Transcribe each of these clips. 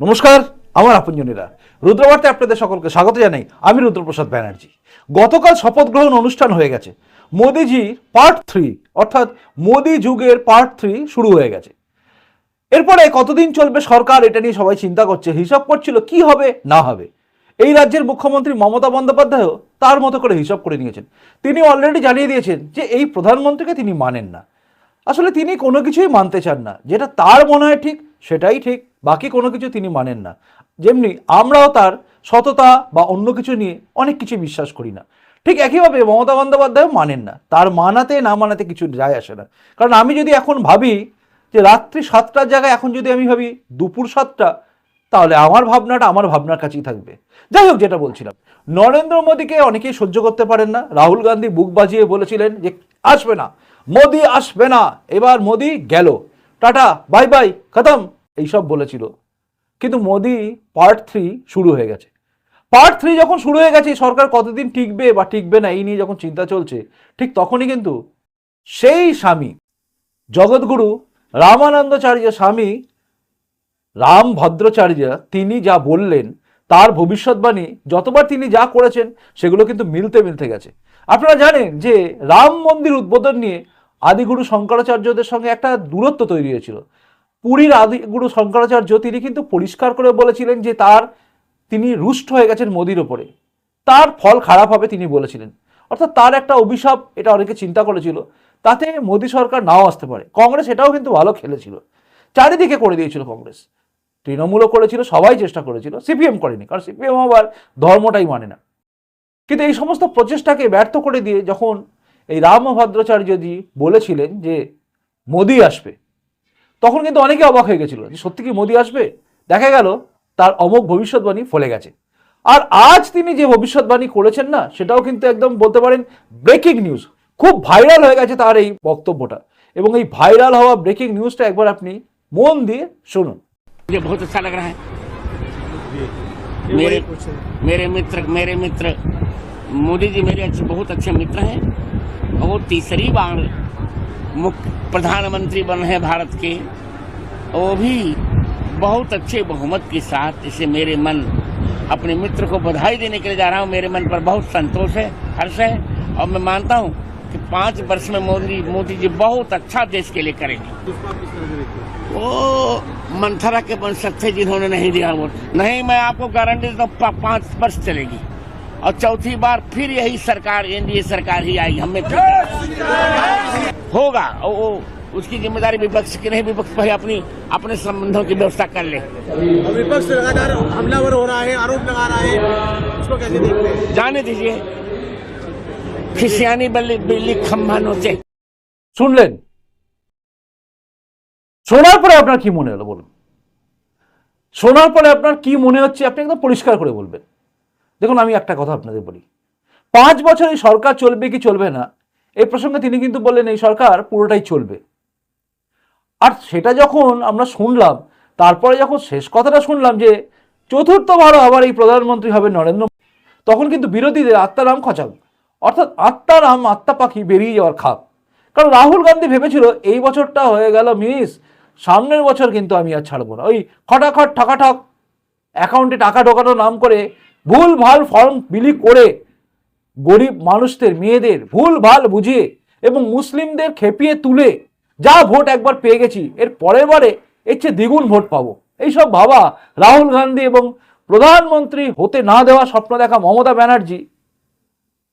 নমস্কার, আমার আপনজনীরা। রুদ্রবার্তে আপনাদের সকলকে স্বাগত জানাই। আমি রুদ্রপ্রসাদ ব্যানার্জি। গতকাল শপথ গ্রহণ অনুষ্ঠান হয়ে গেছে। মোদিজির পার্ট থ্রি অর্থাৎ মোদি যুগের পার্ট থ্রি শুরু হয়ে গেছে। এরপরে কতদিন চলবে সরকার এটা নিয়ে সবাই চিন্তা করছে। হিসাব করছিল কি হবে, না হবে। এই রাজ্যের মুখ্যমন্ত্রী মমতা বন্দ্যোপাধ্যায়ও তার মতো করে হিসাব করে নিয়েছেন। তিনি অলরেডি জানিয়ে দিয়েছেন যে এই প্রধানমন্ত্রীকে তিনি মানেন না। আসলে তিনি কোনো কিছুই মানতে চান না। যেটা তার মনে হয় ঠিক, সেটাই ঠিক। বাকি কোনো কিছু তিনি মানেন না। যেমনি আমরাও তার সততা বা অন্য কিছু নিয়ে অনেক কিছু বিশ্বাস করি না। ঠিক একইভাবে মমতা বন্দ্যোপাধ্যায়ও মানেন না। তার মানাতে না মানাতে কিছু যায় আসে না। কারণ আমি যদি এখন ভাবি যে রাত্রি সাতটার জায়গায় এখন যদি আমি ভাবি দুপুর সাতটা, তাহলে আমার ভাবনাটা আমার ভাবনার কাছেই থাকবে। যাই হোক, যেটা বলছিলাম। নরেন্দ্র মোদীকে অনেকেই সহ্য করতে পারেন না। রাহুল গান্ধী বুক বাজিয়ে বলেছিলেন যে, আসবে না। মোদি আসবে না। এবার মোদি গেল। টাটা, বাই বাই, খতম। এইসব বলেছিল। কিন্তু মোদি পার্ট থ্রি শুরু হয়ে গেছে। পার্ট থ্রি যখন শুরু হয়ে গেছে, সরকার কতদিন টিকবে বা টিকবে না, এই নিয়ে যখন চিন্তা চলছে, ঠিক তখনই কিন্তু সেই স্বামী, জগৎগুরু রামানন্দাচার্য স্বামী রাম ভদ্রাচার্য তিনি যা বললেন, তার ভবিষ্যৎবাণী, যতবার তিনি যা করেছেন, সেগুলো কিন্তু মিলতে মিলতে গেছে। আপনারা জানেন যে রাম মন্দির উদ্বোধন নিয়ে আদিগুরু শঙ্করাচার্যদের সঙ্গে একটা দূরত্ব তৈরি হয়েছিল। পুরীর আদিগুরু শঙ্করাচার্য, তিনি কিন্তু পরিষ্কার করে বলেছিলেন যে তার, তিনি রুষ্ট হয়ে গেছেন মোদির ওপরে। তার ফল খারাপ হবে তিনি বলেছিলেন। অর্থাৎ তার একটা অভিশাপ, এটা অনেকে চিন্তা করেছিল। তাতে মোদী সরকার নাও আসতে পারে। কংগ্রেস এটাও কিন্তু ভালো খেলেছিল। চারিদিকে করে দিয়েছিল কংগ্রেস। তৃণমূলও করেছিল, সবাই চেষ্টা করেছিল। সিপিএম করেনি, কারণ সিপিএম আবার ধর্মটাই মানে না। কিন্তু এই সমস্ত প্রচেষ্টাকে ব্যর্থ করে দিয়ে যখন এই রামভদ্রাচার্যজি বলেছিলেন যে মোদি আসবে তখন কিন্তু অনেকে অবাক হয়ে গেছিল যে সত্যি কি মোদি আসবে দেখা গেল তার অমোক ভবিষ্যৎবাণী ফলে গেছে আর আজ তিনি যে ভবিষ্যৎবাণী করেছেন না সেটাও কিন্তু একদম বলতে পারেন ব্রেকিং নিউজ খুব ভাইরাল হয়ে গেছে তার এই বক্তব্যটা এবং এই ভাইরাল হওয়া ব্রেকিং নিউজটা একবার আপনি মন দিয়ে শুনুন मुझे बहुत अच्छा लग रहा है मेरे मेरे मित्र मेरे मित्र मोदी जी मेरे अच्छे बहुत अच्छे मित्र हैं और वो तीसरी बार मुख्य प्रधानमंत्री बने हैं भारत के। वो भी बहुत अच्छे बहुमत के साथ इसे मेरे मन अपने मित्र को बधाई देने के लिए जा रहा हूँ। मेरे मन पर बहुत संतोष है हर्ष है। और मैं मानता हूँ कि पाँच वर्ष में मोदी मोदी जी बहुत अच्छा देश के लिए करेंगे। वो मंथरा के वंशज थे जिन्होंने नहीं दिया वोट। नहीं मैं आपको गारंटी देता हूँ पाँच वर्ष चलेगी। और चौथी बार फिर यही सरकार एनडीए सरकार ही आएगी हमें। होगा और वो उसकी जिम्मेदारी विपक्ष की नहीं विपक्ष पहले अपनी अपने संबंधों की व्यवस्था कर ले और विपक्ष लगातार हमलावर हो रहा है आरोप लगा रहा है उसको कैसे देखते हैं जाने दीजिए खिसियानी बल्ली बिल्ली खम्भा नोचे শুনলেন শোনার পরে আপনার কি মনে হলো বলুন শোনার পরে আপনার কি মনে হচ্ছে আপনি একদম পরিষ্কার করে বলবেন দেখুন আমি একটা কথা আপনাদের বলি পাঁচ বছর এই সরকার চলবে কি চলবে না এই প্রসঙ্গে তিনি কিন্তু বললেন, এই সরকার পুরোটাই চলবে। আর সেটা যখন আমরা শুনলাম, তারপরে যখন শেষ কথাটা শুনলাম যে চতুর্থবারও আবার এই প্রধানমন্ত্রী হবে নরেন্দ্র তখন কিন্তু বিরোধীদের আত্মারাম খচাক অর্থাৎ আত্মারাম, আত্মা পাখি বেরিয়ে যাওয়ার খাপ। কারণ রাহুল গান্ধী ভেবেছিল, এই বছরটা হয়ে গেল মিস, সামনের বছর কিন্তু আমি আর ছাড়বো না। ওই খটাখট, ঠকাঠক, অ্যাকাউন্টে টাকা ঢোকানোর নাম করে ভুল ভালো ফর্ম বিলি করে গরিব মানুষদের, মেয়েদের ভুল ভালো বুঝিয়ে এবং মুসলিমদের খেপিয়ে তুলে যা ভোট একবার পেয়ে গেছি, এর পরের বারে এর চেয়ে দ্বিগুণ ভোট পাবো। এইসব ভাবা রাহুল গান্ধী এবং প্রধানমন্ত্রী হতে না দেওয়া স্বপ্ন দেখা মমতা ব্যানার্জি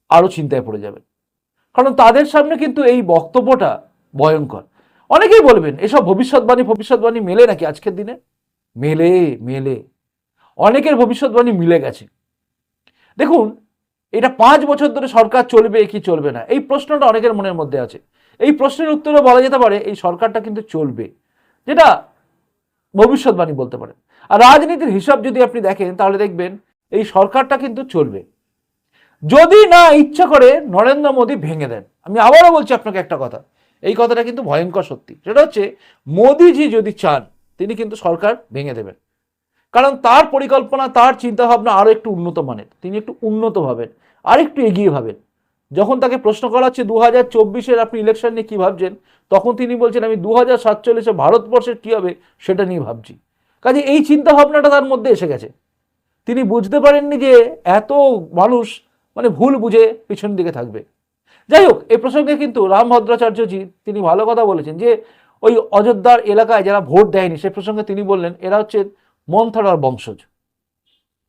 আরও চিন্তায় পড়ে যাবেন। কারণ তাদের সামনে কিন্তু এই বক্তব্যটা ভয়ঙ্কর। অনেকেই বলবেন, এসব ভবিষ্যৎবাণী ভবিষ্যৎবাণী মেলে নাকি আজকের দিনে? মেলে মেলে। অনেকের ভবিষ্যৎবাণী মিলে গেছে। দেখুন এটা পাঁচ বছর ধরে সরকার চলবে, কি চলবে না? এই প্রশ্নটা অনেকের মনের মধ্যে আছে। এই প্রশ্নের উত্তরে বলা যেতে পারে, এই সরকারটা কিন্তু চলবে। যেটা ভবিষ্যৎবাণী বলতে পারেন আর রাজনীতির হিসাব যদি আপনি দেখেন, তাহলে দেখবেন এই সরকারটা কিন্তু চলবে। যদি না ইচ্ছা করে নরেন্দ্র মোদী ভেঙে দেন, আমি আবারও বলছি আপনাকে একটা কথা, এই কথাটা কিন্তু ভয়ঙ্কর সত্যি। সেটা হচ্ছে, মোদিজি যদি চান, তিনি কিন্তু সরকার ভেঙে দেবেন। কারণ তার পরিকল্পনা, তার চিন্তাভাবনা আরও একটু উন্নত মানের। তিনি একটু উন্নত ভাবেন আর একটু এগিয়ে ভাবেন। যখন তাকে প্রশ্ন করা হচ্ছে দু হাজার চব্বিশের আপনি ইলেকশন নিয়ে কী ভাবছেন, তখন তিনি বলছেন, আমি দু হাজার সাতচল্লিশে ভারতবর্ষের কী হবে সেটা নিয়ে ভাবছি। কাজে এই চিন্তা ভাবনাটা তার মধ্যে এসে গেছে। তিনি বুঝতে পারেননি যে এত মানুষ মানে ভুল বুঝে পিছন দিকে থাকবে। যাই হোক এই প্রসঙ্গে কিন্তু রাম ভদ্রাচার্যজি তিনি ভালো কথা বলেছেন যে, ওই অযোধ্যার এলাকায় যারা ভোট দেয়নি, সে প্রসঙ্গে তিনি বললেন, এরা হচ্ছে মন্থরার বংশজ।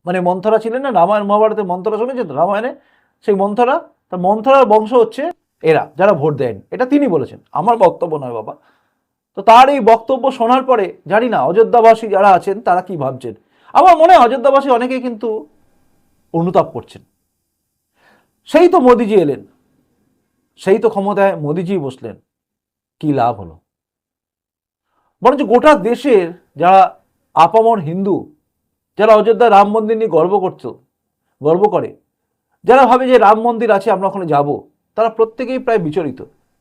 মানে মন্থরা ছিলেন না, রামায়ণ মহাভারতে মন্থরা শুনেছেন রামায়ণে, সেই মন্থরা তা মন্থরার বংশ হচ্ছে এরা, যারা ভোট দেয়নি। এটা তিনি বলেছেন। আমার বক্তব্য নয় বাবা। তো তার এই বক্তব্য শোনার পরে, জানি না, অযোধ্যাবাসী যারা আছেন, তারা কি ভাবছেন? আমার মনে হয় অযোধ্যাবাসী অনেকেই কিন্তু অনুতাপ করছেন। সেই তো মোদিজি এলেন। সেই তো ক্ষমতায় মোদিজি বসলেন। কি লাভ হলো? বরঞ্চ গোটা দেশের যারা আপামর হিন্দু, যারা অযোধ্যা রাম মন্দির নিয়ে গর্ব করত গর্ব করে। যারা ভাবে যে রাম মন্দির আছে, আমরা ওখানে যাব, তারা প্রত্যেকেই প্রায় বিচলিত।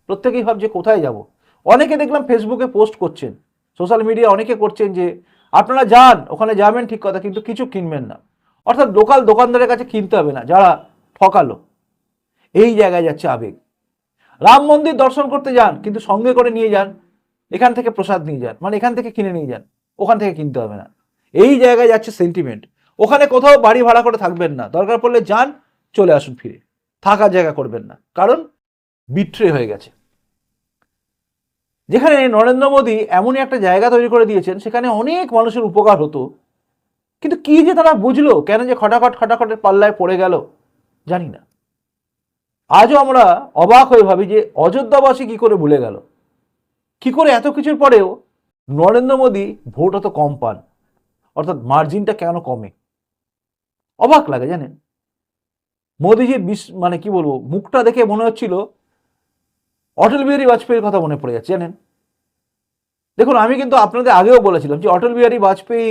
প্রত্যেকেই ভাবছে কোথায় যাব। অনেকে দেখলাম ফেসবুকে পোস্ট করছেন সোশ্যাল মিডিয়া অনেকে করছেন যে, আপনারা যান, ওখানে যাবেন ঠিক কথা, কিন্তু কিছু কিনবেন না। অর্থাৎ লোকাল দোকানদারের কাছে কিনতে হবে না, যারা ঠকালো। এই জায়গায় যাচ্ছে আবেগ। রাম মন্দির দর্শন করতে যান, কিন্তু সঙ্গে করে নিয়ে যান, এখান থেকে প্রসাদ নিয়ে যান মানে এখান থেকে কিনে নিয়ে যান। ওখান থেকে কিনতে হবে না। এই জায়গায় যাচ্ছে সেন্টিমেন্ট ওখানে কোথাও বাড়ি ভাড়া করে থাকবেন না। দরকার পড়লে যান, চলে আসুন ফিরে। থাকার জায়গা করবেন না। কারণ বিট্রে হয়ে গেছে। যেখানে নরেন্দ্র মোদী এমনই একটা জায়গা তৈরি করে দিয়েছেন, সেখানে অনেক মানুষের উপকার হতো। কিন্তু কি যে তারা বুঝলো? কেন যে খটাখট খটাখটের পাল্লায় পড়ে গেল? জানি না। আজও আমরা অবাক হয়ে ভাবি যে অযোধ্যাবাসী কি করে ভুলে গেল? কি করে এত কিছুর পরেও নরেন্দ্র মোদী ভোট অত কম পান, অর্থাৎ মার্জিনটা কেন কমে? অবাক লাগে, জানেন? মোদিজির বিশ মানে কি বলব, মুখটা দেখে মনে হচ্ছিল অটল বিহারী বাজপেয়ীর কথা মনে পড়ে যাচ্ছে, জানেন? দেখুন, আমি কিন্তু আপনাদের আগেও বলেছিলাম যে অটল বিহারী বাজপেয়ী,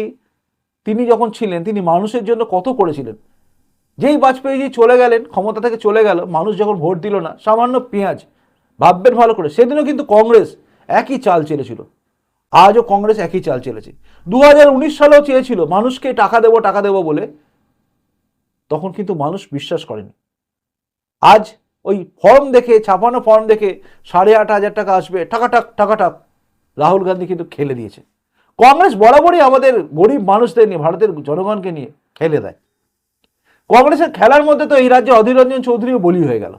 তিনি যখন ছিলেন, তিনি মানুষের জন্য কত করেছিলেন? যেই বাজপেয়ীজি চলে গেলেন, ক্ষমতা থেকে চলে গেল, মানুষ যখন ভোট দিল না, সামান্য পেঁয়াজ, ভাববেন ভালো করে, সেদিনও কিন্তু কংগ্রেস একই চাল চেলেছিল। আজও কংগ্রেস একই চাল চলেছে। দু হাজার উনিশ সালেও চেয়েছিল, মানুষকে টাকা দেবো টাকা দেবো বলে। তখন কিন্তু মানুষ বিশ্বাস করেনি। আজ ওই ফর্ম দেখে, ছাপানো ফর্ম দেখে সাড়ে আট হাজার টাকা আসবে, টাকাটাক টাকাটাক রাহুল গান্ধী কিন্তু খেলে দিয়েছে। কংগ্রেস বরাবরই আমাদের গরিব মানুষদের নিয়ে, ভারতের জনগণকে নিয়ে খেলে দেয়। কংগ্রেসের খেলার মধ্যে তো এই রাজ্যে অধীর রঞ্জন চৌধুরীও বলি হয়ে গেল।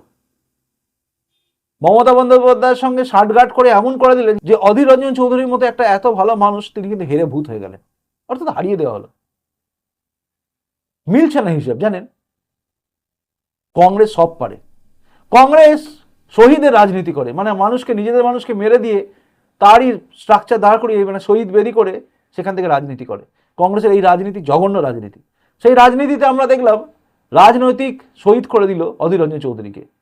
মমতা বন্দ্যোপাধ্যায়ের সঙ্গে ষাটগাট করে এমন করে দিলেন যে অধীর রঞ্জন চৌধুরীর মতো একটা এত ভালো মানুষ তিনি কিন্তু হেরে ভূত হয়ে গেলেন। অর্থাৎ হারিয়ে দেওয়া হলো। মিলছে না হিসেব, জানেন? কংগ্রেস সব পারে। কংগ্রেস শহীদের রাজনীতি করে মানে মানুষকে, নিজেদের মানুষকে মেরে দিয়ে তারই স্ট্রাকচার দাঁড় করিয়ে মানে শহীদ বেদি করে সেখান থেকে রাজনীতি করে। কংগ্রেসের এই রাজনীতি জঘন্য রাজনীতি। সেই রাজনীতিতে আমরা দেখলাম রাজনৈতিক শহীদ করে দিল অধীর রঞ্জন চৌধুরীকে।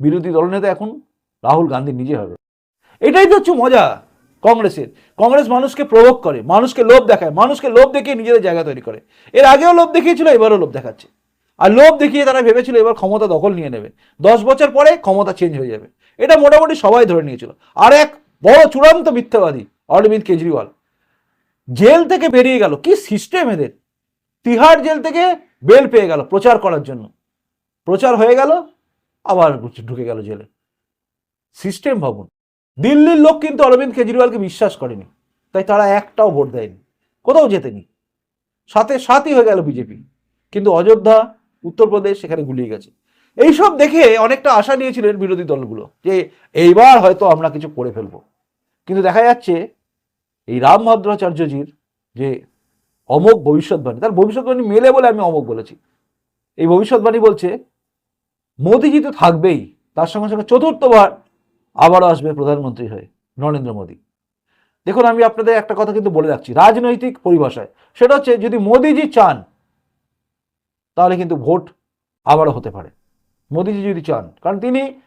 বিরোধী দলনেতা এখন রাহুল গান্ধী নিজে হবে এটাই তো হচ্ছে মজা কংগ্রেসের। কংগ্রেস মানুষকে প্রভোগ করে, মানুষকে লোভ দেখায়, মানুষকে লোভ দেখিয়ে নিজেদের জায়গা তৈরি করে। এর আগেও লোভ দেখিয়েছিল, এবারও লোভ দেখাচ্ছে। আর লোভ দেখিয়ে তারা ভেবেছিল এবার ক্ষমতা দখল নিয়ে নেবে। দশ বছর পরে ক্ষমতা চেঞ্জ হয়ে যাবে। এটা মোটামুটি সবাই ধরে নিয়েছিল। আর এক বড় চূড়ান্ত মিথ্যাবাদী, অরবিন্দ কেজরিওয়াল, জেল থেকে বেরিয়ে গেল। কি সিস্টেম এদের? তিহার জেল থেকে বেল পেয়ে গেল প্রচার করার জন্য। প্রচার হয়ে গেল আবার ঢুকে গেল জেলে। সিস্টেম ভাবুন। দিল্লির লোক কিন্তু অরবিন্দ কেজরিওয়ালকে বিশ্বাস করেনি। তাই তারা একটাও ভোট দেয়নি। কোথাও যেতেনি সাথে সাথই হয়ে গেল বিজেপি। কিন্তু অযোধ্যা উত্তরপ্রদেশ সেখানে গুলিয়ে গেছে। এইসব দেখে অনেকটা আশা নিয়েছিলেন বিরোধী দলগুলো যে এইবার হয়তো আমরা কিছু করে ফেলব। কিন্তু দেখা যাচ্ছে এই রাম ভদ্রাচার্যজির যে অমোঘ ভবিষ্যৎবাণী, তার ভবিষ্যৎবাণী মেলে বলে আমি অমোঘ বলেছি। এই ভবিষ্যৎবাণী বলছে মোদিজি তো থাকবেই, তার সঙ্গে সঙ্গে চতুর্থবার আবারও আসবে প্রধানমন্ত্রী হয়ে, নরেন্দ্র মোদী। দেখুন, আমি আপনাদের একটা কথা কিন্তু বলে রাখছি, রাজনৈতিক পরিভাষায়। সেটা হচ্ছে, যদি মোদিজি চান, তাহলে কিন্তু ভোট আবারও হতে পারে। মোদিজি যদি চান, কারণ তিনি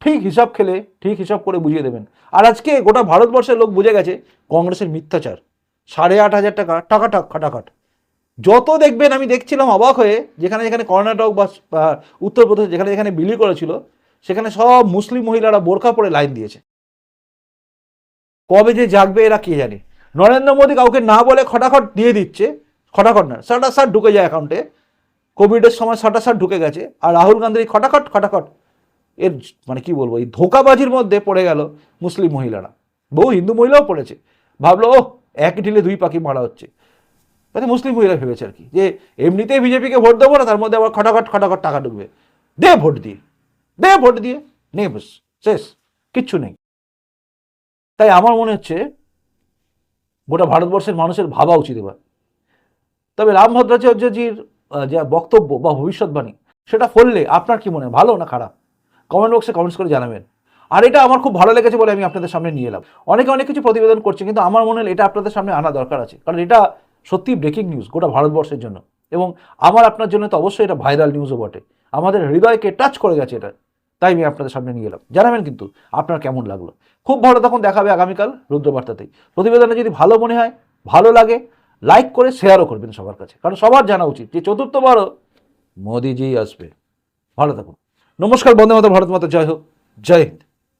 ঠিক হিসাব খেলে, ঠিক হিসাব করে বুঝিয়ে দেবেন। আর আজকে গোটা ভারতবর্ষের লোক বুঝে গেছে, কংগ্রেসের মিথ্যাচার। সাড়ে আট হাজার টাকা টাকাটাক খাটাখাট। যত দেখবেন আমি দেখছিলাম অবাক হয়ে, যেখানে যেখানে কর্ণাটক বা উত্তরপ্রদেশ যেখানে যেখানে বিলি করেছিল, সেখানে সব মুসলিম মহিলারা বোরখা পরে লাইন দিয়েছে। কবে যে জাগবে এরা কে জানে? নরেন্দ্র মোদী কাউকে না বলে খটাখট দিয়ে দিচ্ছে, খটাখট না সাটা সাট ঢুকে যায় অ্যাকাউন্টে কোভিডের সময় সাটা সাট ঢুকে গেছে, আর রাহুল গান্ধীর খটাখট খটাখট, এর মানে কি বলব, এই ধোকাবাজির মধ্যে পড়ে গেল মুসলিম মহিলারা। বহু হিন্দু মহিলাও পড়েছে। ভাবলো ও একই ঢিলে দুই পাখি মারা হচ্ছে। মানে মুসলিম মহিলা ভেবেছে আর কি, যে এমনিতেই বিজেপিকে ভোট দেবো না, তার মধ্যে আবার খটাখট খটাখট টাকা ঢুকবে। দে ভোট দিয়ে, দে ভোট দিয়ে নে বস, শেষ, কিচ্ছু নেই। তাই আমার মনে হচ্ছে গোটা ভারতবর্ষের মানুষের ভাবা উচিত এবার। তবে রাম ভদ্রাচার্যজির যা বক্তব্য বা ভবিষ্যৎবাণী, সেটা ফললে আপনার কি মনে হয়, ভালো না খারাপ? কমেন্ট বক্সে কমেন্টস করে জানাবেন। আর এটা আমার খুব ভালো লেগেছে বলে আমি আপনাদের সামনে নিয়ে এলাম। অনেকে অনেক কিছু প্রতিবেদন করছে, কিন্তু আমার মনে হয় এটা আপনাদের সামনে আনা দরকার আছে। কারণ এটা সত্যি ব্রেকিং নিউজ গোটা ভারতবর্ষের জন্য। এবং আমার আপনার জন্য তো অবশ্যই এটা ভাইরাল নিউজও বটে। আমাদের হৃদয়কে টাচ করে গেছে এটা। তাই আমি আপনাদের সামনে নিয়ে এলাম। জানাবেন কিন্তু আপনার কেমন লাগল। খুব ভালো তখন দেখাবে আগামীকাল রুদ্রবার্তাতেই। প্রতিবেদনে যদি ভালো মনে হয়, ভালো লাগে লাইক করে শেয়ারও করবেন সবার কাছে। কারণ সবার জানা উচিত যে চতুর্থবারও মোদিজি আসবে। ভালো থাকুন। নমস্কার, বন্দে মাতা ভারত মাতা, জয় হোক। জয় হিন্দ।